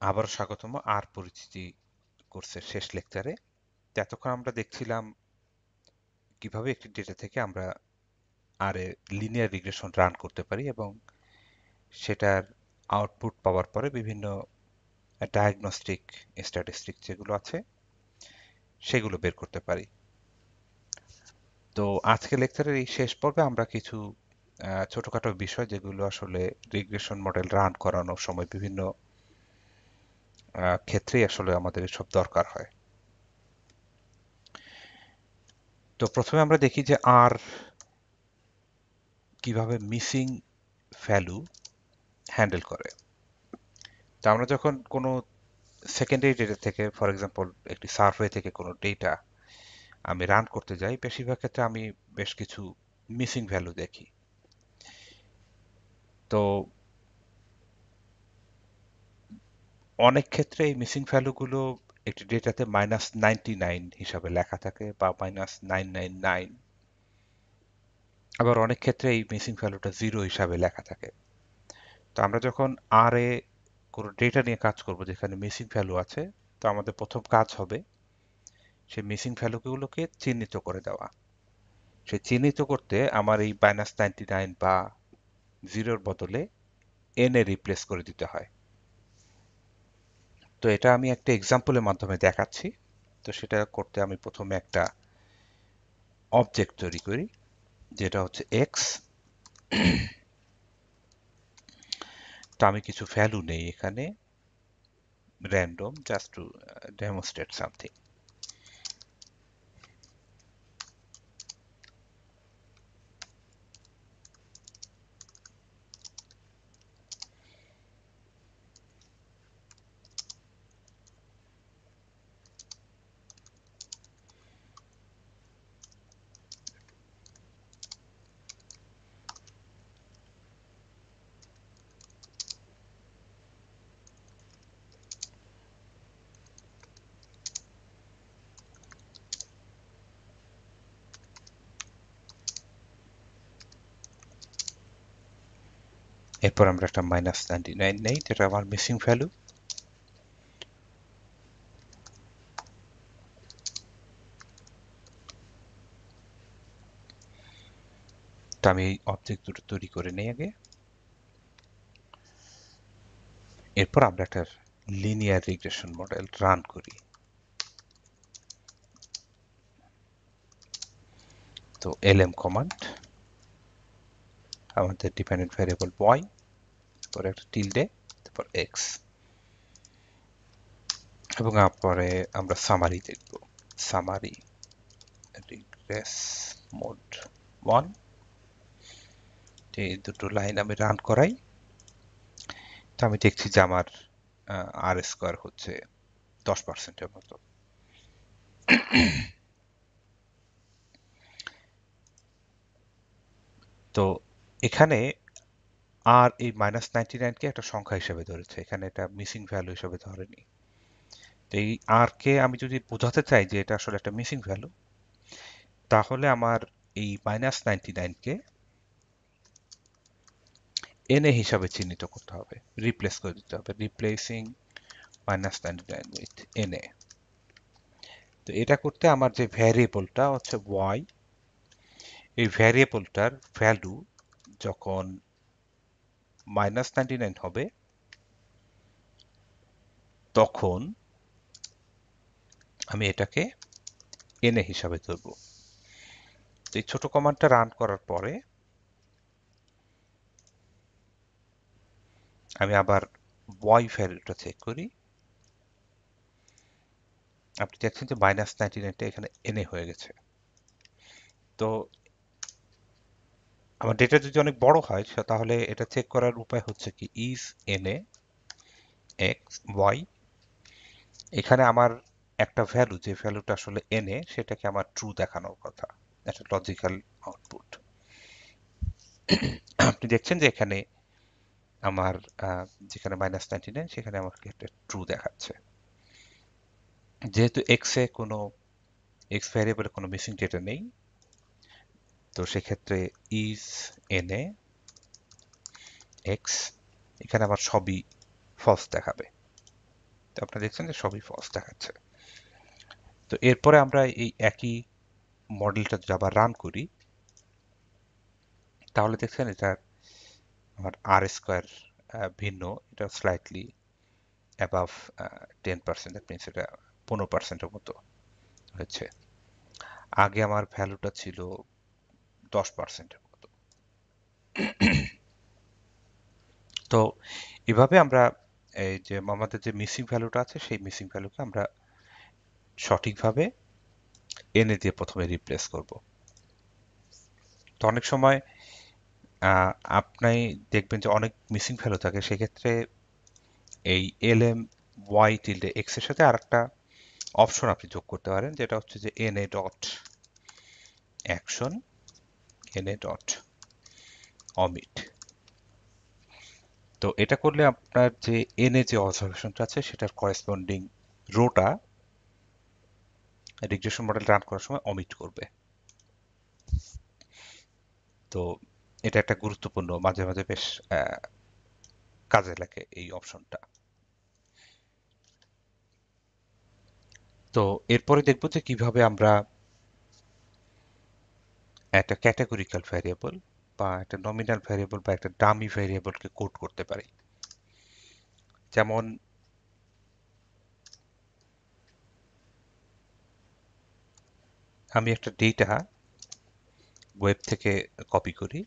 আবারও স্বাগতম। আর পরিচিতি কোর্সের শেষ লেকচারে। এতক্ষণ আমরা দেখছিলাম কীভাবে একটি ডেটা থেকে আমরা আর লিনিয়ার রিগ্রেশন রান করতে পারি এবং সেটার আউটপুট পাওয়ার পরে বিভিন্ন ডায়াগনস্টিক স্ট্যাটিস্টিক যেগুলো আছে, সেগুলো বের করতে পারি। তো আজকে লেকচারের এই শেষ পর্বে আমরা কিছু ছোটখাটো বিষয় যেগুলো আসলে রিগ্রেশন মডেল রান করানোর সময় বিভিন্ন ক্ষেত্রেই আসলে আমাদের সব দরকার হয়। তো প্রথমে আমরা দেখি যে আর কীভাবে মিসিং ভ্যালু হ্যান্ডেল করে। তো আমরা যখন কোনো সেকেন্ডারি ডেটা থেকে ফর এক্সাম্পল একটি সার্ভে থেকে কোনো ডেটা আমি রান করতে যাই, বেশিরভাগ ক্ষেত্রে আমি বেশ কিছু মিসিং ভ্যালু দেখি। তো অনেক ক্ষেত্রে এই মিসিং ভ্যালুগুলো একটি ডেটাতে মাইনাস নাইনটি নাইন হিসাবে লেখা থাকে বা মাইনাস নাইন নাইন নাইন আবার অনেক ক্ষেত্রে এই মিসিং ভ্যালুটা জিরো হিসাবে লেখা থাকে। তো আমরা যখন আর এ কোনো ডেটা নিয়ে কাজ করব যেখানে মিসিং ভ্যালু আছে, তো আমাদের প্রথম কাজ হবে সেই মিসিং ভ্যালুগুলোকে চিহ্নিত করে দেওয়া। সে চিহ্নিত করতে আমার এই মাইনাস নাইনটি নাইন বা জিরোর বদলে এন রিপ্লেস করে দিতে হয়। তো এটা আমি একটা এক্সাম্পলের মাধ্যমে দেখাচ্ছি। তো সেটা করতে আমি প্রথমে একটা অবজেক্ট তৈরি করি, যেটা হচ্ছে এক্স তো আমি কিছু ভ্যালু নেই এখানে random just to demonstrate something এরপর আমরা একটা মাইনাস নাইনটি নাইন নেই যেটা আমার মিসিং ভ্যালু আমি এই অবজেক্ট দুটো তৈরি করে নিই আগে। এরপর আমরা একটা লিনিয়ার রিগ্রেশন মডেল রান করি। তো এলএম কমান্ড আমাদের ডিপেন্ডেন্ট ভ্যারিয়েবল ওয়াই তারপর একটা টিলডে তারপর এক্স এবং তারপরে আমরা সামারি দেখব। সামারি রিগ্রেস মোড ওয়ান এই দুটো লাইন আমি রান করাই। তো আমি দেখছি যে আমার আর স্কোয়ার হচ্ছে দশ পার্সেন্টের মতো। তো এখানে আর এই মাইনাস নাইনটি নাইনকে একটা সংখ্যা হিসেবে ধরেছে। এখানে এটা মিসিং ভ্যালু হিসেবে ধরেনি। তো এই আর কে আমি যদি বোঝাতে চাই যে এটা আসলে একটা মিসিং ভ্যালু তাহলে আমার এই মাইনাস নাইনটি নাইনকে এনএ হিসাবে চিহ্নিত করতে হবে। রিপ্লেস করে দিতে হবে। Replacing minus ninety nine with NA তো এটা করতে আমার যে ভ্যারিয়েবলটা হচ্ছে ওয়াই এই ভ্যারিয়েবলটার ভ্যালু যখন মাইনাস নাইনটি নাইন হবে, তখন আমি এটাকে এনে হিসাবে ধরব। এই ছোট কমান্ডটা রান করার পরে আমি আবার ওয়াই ভ্যালুটা চেক করি। আপনি দেখছেন যে মাইনাস নাইনটি নাইনটা এখানে এনে হয়ে গেছে। তো আমার ডেটা যদি অনেক বড় হয় তাহলে এটা চেক করার উপায় হচ্ছে কি? ইজ এনে এক্স ওয়াই এখানে আমার একটা ভ্যালু যে ভ্যালুটা আসলে এনে সেটাকে আমার ট্রু দেখানোর কথা। একটা লজিক্যাল আউটপুট আপনি দেখছেন যে এখানে আমার যেখানে মাইনাস নাইনটি নাইন সেখানে আমাকে একটা ট্রু দেখাচ্ছে। যেহেতু এক্সে কোনো এক্স ভ্যারিয়েবলে কোনো মিসিং ডেটা নেই তো সেক্ষেত্রে ইজ এনে এক্স এখানে আমার সবই ফলস দেখাবে। তো আপনারা দেখছেন যে সবই ফলস দেখাচ্ছে। তো এরপরে আমরা এই একই মডেলটা যদি আবার রান করি, তাহলে দেখছেন এটা আমার আর স্কোয়ার ভিন্ন। এটা slightly above ten percent that means এটা পনেরো পার্সেন্টের মতো হয়েছে। আগে আমার ভ্যালুটা ছিল দশ পার্সেন্টের মতো। তো এভাবে আমরা এই যে আমাদের যে মিসিং ভ্যালুটা আছে, সেই মিসিং ভ্যালুকে আমরা সঠিকভাবে এনে দিয়ে প্রথমে রিপ্লেস করব। তো অনেক সময় আপনি দেখবেন যে অনেক মিসিং ভ্যালু থাকে, সেক্ষেত্রে এই এল এম ওয়াই টিল্ডে এক্সের সাথে আর একটা অপশন আপনি যোগ করতে পারেন, যেটা হচ্ছে যে N A dot action A dot omit তো এটা করলে আপনার যে এন যে অবজারভেশনটা আছে, সেটার করেসপন্ডিং রোটা রিগ্রেশন মডেল রান করার সময় অমিট করবে। তো এটা একটা গুরুত্বপূর্ণ, মাঝে মাঝে বেশ কাজে লাগে এই অপশনটা তো এরপরে দেখব যে কীভাবে আমরা একটা ক্যাটাগরিক্যাল ভ্যারিয়েবল বা একটা নমিনাল ভ্যারিয়েবল বা একটা ডামি ভ্যারিয়েবলকে কোড করতে পারি। যেমন, আমি একটা ডেটা ওয়েব থেকে কপি করি।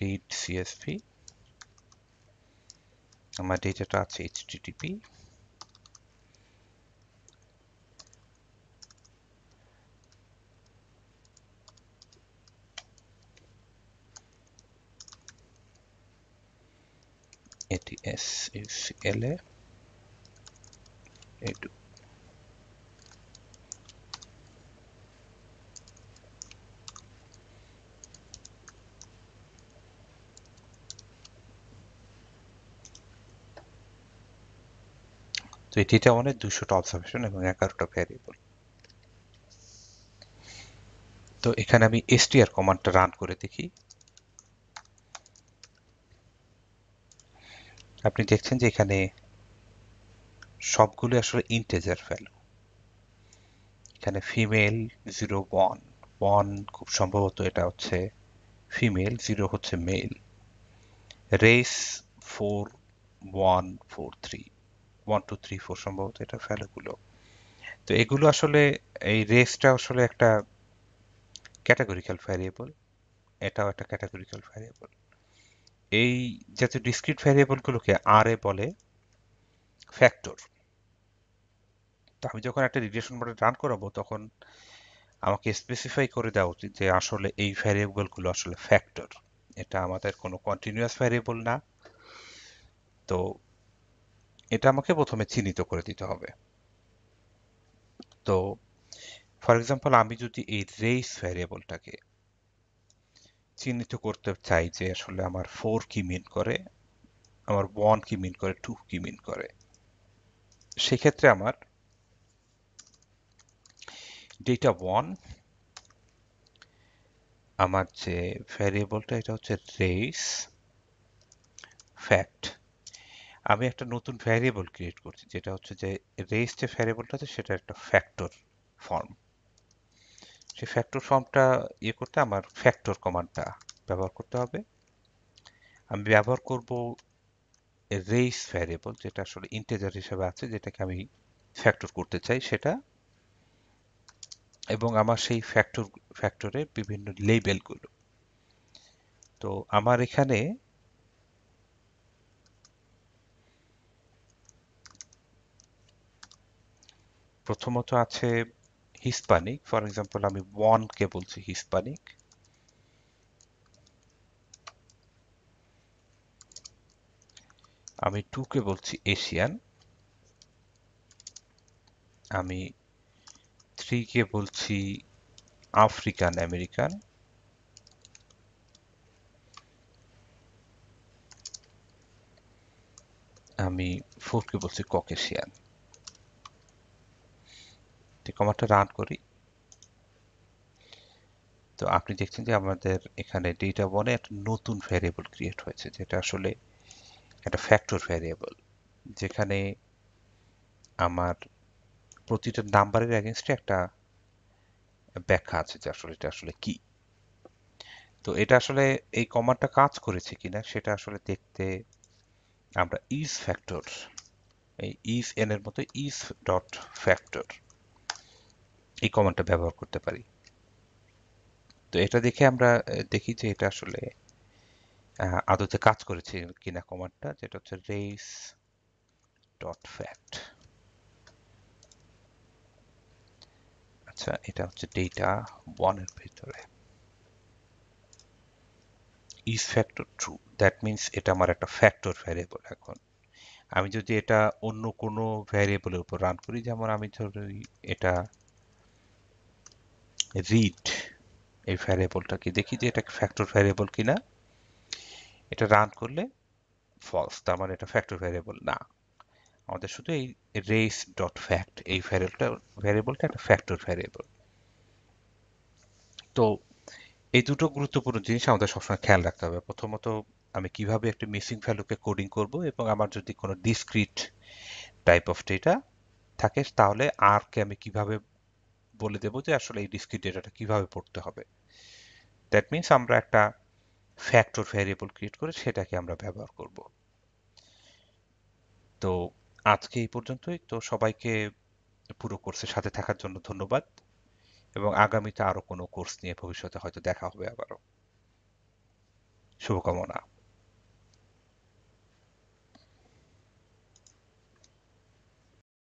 read csv, আমার ডেটাটা আছে http এটি এস ইউস এল, এ। এটু। তো এটিটা মানে দুশোটা অবজারভেশন এবং এগারোটা ভ্যারিয়েবল তো এখানে আমি এসটিআর কমান্ডটা রান করে দেখি। আপনি দেখছেন যে এখানে সবগুলো আসলে ইন্টেজার ভ্যালু এখানে ফিমেল জিরো ওয়ান ওয়ান খুব সম্ভবত এটা হচ্ছে ফিমেল জিরো হচ্ছে male race four one four three one two three four সম্ভবত এটা ভ্যালুগুলো তো এগুলো আসলে এই রেসটা আসলে একটা ক্যাটাগরিক্যাল ভ্যারিয়েবল এটাও একটা ক্যাটাগরিক্যাল ভ্যারিয়েবল এই জাতীয় ডিসক্রিট ভ্যারিয়েবলগুলোকে আর এ বলে ফ্যাক্টর তো আমি যখন একটা রিগ্রেশন মডেল রান করাবো, তখন আমাকে স্পেসিফাই করে দেওয়া উচিত যে আসলে এই ভ্যারিয়েবলগুলো আসলে ফ্যাক্টর এটা আমাদের কোনো কন্টিনিউয়াস ভ্যারিয়েবল না। তো এটা আমাকে প্রথমে চিহ্নিত করে দিতে হবে। তো ফর এক্সাম্পল আমি যদি এই রেস ভ্যারিয়েবলটাকে চিহ্নিত করতে চাই যে আসলে আমার ফোর কি মিন করে, আমার ওয়ান কি মিন করে টু কি মিন করে। সেক্ষেত্রে আমার ডেটা ওয়ান আমার যে ভ্যারিয়েবলটা এটা হচ্ছে রেস ফ্যাক্ট আমি একটা নতুন ভ্যারিয়েবল ক্রিয়েট করছি, যেটা হচ্ছে যে রেস যে ভ্যারিয়েবলটা আছে, সেটা একটা ফ্যাক্টর ফর্ম সেই ফ্যাক্টর ফর্মটা ইয়ে করতে আমার ফ্যাক্টর কমান্ডটা ব্যবহার করতে হবে। আমি ব্যবহার করব রেস ভ্যারিয়েবল যেটা আসলে ইন্টেজার হিসেবে আছে, যেটাকে আমি ফ্যাক্টর করতে চাই সেটা। এবং আমার সেই ফ্যাক্টর ফ্যাক্টরের বিভিন্ন লেবেলগুলো তো আমার এখানে প্রথমত আছে হিসপানিক ফর এক্সাম্পল আমি ওয়ানকে বলছি হিসপানিক আমি টুকে বলছি এশিয়ান আমি থ্রিকে বলছি আফ্রিকান আমেরিকান আমি ফোরকে বলছি ককেশিয়ান কমান্ডটা রান করি। তো আপনি দেখছেন যে আমাদের এখানে ডেটা ওয়ানে একটা নতুন ভ্যারিয়েবল ক্রিয়েট হয়েছে, যেটা আসলে একটা ফ্যাক্টর ভ্যারিয়েবল যেখানে আমার প্রতিটা নাম্বারের এগেনস্টে একটা ব্যাখ্যা আছে যে আসলে এটা আসলে কি। তো এটা আসলে এই কমান্ডটা কাজ করেছে কিনা সেটা আসলে দেখতে আমরা ইজ ফ্যাক্টর এই ইজ এন এর মতো ইজ ডট ফ্যাক্টর এই কমান্ডটা ব্যবহার করতে পারি। তো এটা দেখে আমরা দেখি যে এটা আসলে আদতে কাজ করেছে কিনা কমান্ডটা, যেটা হচ্ছে রেস ডট ফ্যাক্ট আচ্ছা এটা হচ্ছে ডেটা ওয়ানের ভিতরে। Is factor true that means এটা আমার একটা ফ্যাক্টর ভ্যারিয়েবল এখন। আমি যদি এটা অন্য কোনো ভ্যারিয়েবলের উপর রান করি, যেমন আমি ধরি এটা রিড এই ভ্যারিয়েবলটাকে দেখি যে এটা ফ্যাক্টর ভ্যারিয়েবল কিনা। এটা রান করলে ফলস তার মানে এটা ফ্যাক্টর ভ্যারিয়েবল না। আমাদের শুধু এই রেস ডট ফ্যাক্ট এই ভ্যারিয়েবলটা ভ্যারিয়েবলটা একটা ফ্যাক্টর ভ্যারিয়েবল তো এই দুটো গুরুত্বপূর্ণ জিনিস আমাদের সবসময় খেয়াল রাখতে হবে। প্রথমত, আমি কীভাবে একটি মিসিং ভ্যালুকে কোডিং করব এবং আমার যদি কোনো ডিসক্রিট টাইপ অফ ডেটা থাকে, তাহলে আর কে আমি কীভাবে বলে দেব যে আসলে এই ডিসক্রিট ডেটাটা কীভাবে পড়তে হবে। দ্যাট মিনস আমরা একটা ফ্যাক্টর ভ্যারিয়েবল ক্রিয়েট করে সেটাকে আমরা ব্যবহার করব। তো আজকে এই পর্যন্তই। তো সবাইকে পুরো কোর্সের সাথে থাকার জন্য ধন্যবাদ। এবং আগামীতে আরও কোনো কোর্স নিয়ে ভবিষ্যতে হয়তো দেখা হবে আবারও। শুভকামনা।